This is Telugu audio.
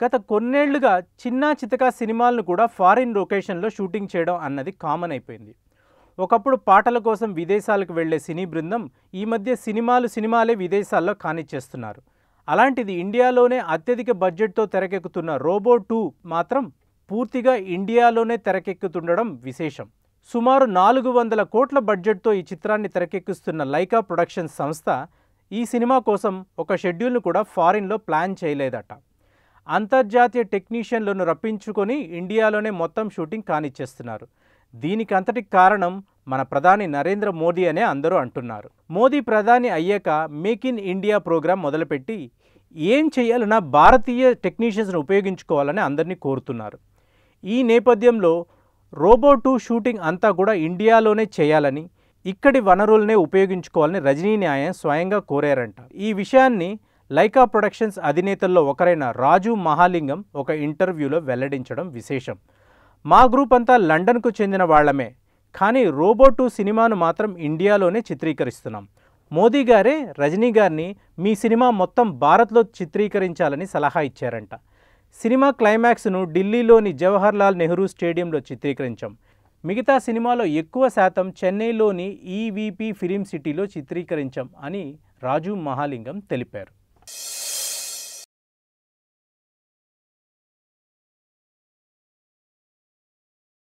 గత కొన్నేళ్ళుగా చిన్నా చితకా సినిమాలను కూడా ఫారిన్ లొకేషన్లో షూటింగ్ చేయడం అన్నది కామన్ అయిపోయింది. ఒకప్పుడు పాటల కోసం విదేశాలకు వెళ్ళే సినీ బృందం ఈ మధ్య సినిమాలు సినిమాలే విదేశాల్లో కానిచ్చేస్తున్నారు. అలాంటిది ఇండియాలోనే అత్యధిక బడ్జెట్తో తెరకెక్కుతున్న రోబో టూ మాత్రం పూర్తిగా ఇండియాలోనే తెరకెక్కుతుండడం విశేషం. సుమారు నాలుగు వందల కోట్ల బడ్జెట్తో ఈ చిత్రాన్ని తెరకెక్కిస్తున్న లైకా ప్రొడక్షన్స్ సంస్థ ఈ సినిమా కోసం ఒక షెడ్యూల్ను కూడా ఫారిన్లో ప్లాన్ చేయలేదట. అంతర్జాతీయ టెక్నీషియన్లను రప్పించుకొని ఇండియాలోనే మొత్తం షూటింగ్ కానిచ్చేస్తున్నారు. దీనికి అంతటికి కారణం మన ప్రధాని నరేంద్ర మోదీ అనే అందరూ అంటున్నారు. మోదీ ప్రధాని అయ్యాక మేక్ ఇన్ ఇండియా ప్రోగ్రాం మొదలుపెట్టి ఏం చేయాలన్నా భారతీయ టెక్నీషియన్స్ను ఉపయోగించుకోవాలని అందరినీ కోరుతున్నారు. ఈ నేపథ్యంలో రోబో టూ షూటింగ్ అంతా కూడా ఇండియాలోనే చేయాలని ఇక్కడి వనరుల్నే ఉపయోగించుకోవాలని రజనీ న్యాయం స్వయంగా కోరారంట. ఈ విషయాన్ని లైకా ప్రొడక్షన్స్ అధినేతల్లో ఒకరైన రాజు మహాలింగం ఒక ఇంటర్వ్యూలో వెల్లడించడం విశేషం. మా గ్రూప్ అంతా లండన్కు చెందిన వాళ్ళమే కానీ రోబో టూ సినిమాను మాత్రం ఇండియాలోనే చిత్రీకరిస్తున్నాం. మోదీ గారే రజనీ గారిని మీ సినిమా మొత్తం భారత్లో చిత్రీకరించాలని సలహా ఇచ్చారంట. సినిమా క్లైమాక్స్ను ఢిల్లీలోని జవహర్లాల్ నెహ్రూ స్టేడియంలో చిత్రీకరించాం. మిగతా సినిమాలో ఎక్కువ శాతం చెన్నైలోని ఈవీపీ ఫిలిం సిటీలో చిత్రీకరించాం అని రాజు మహాలింగం తెలిపారు.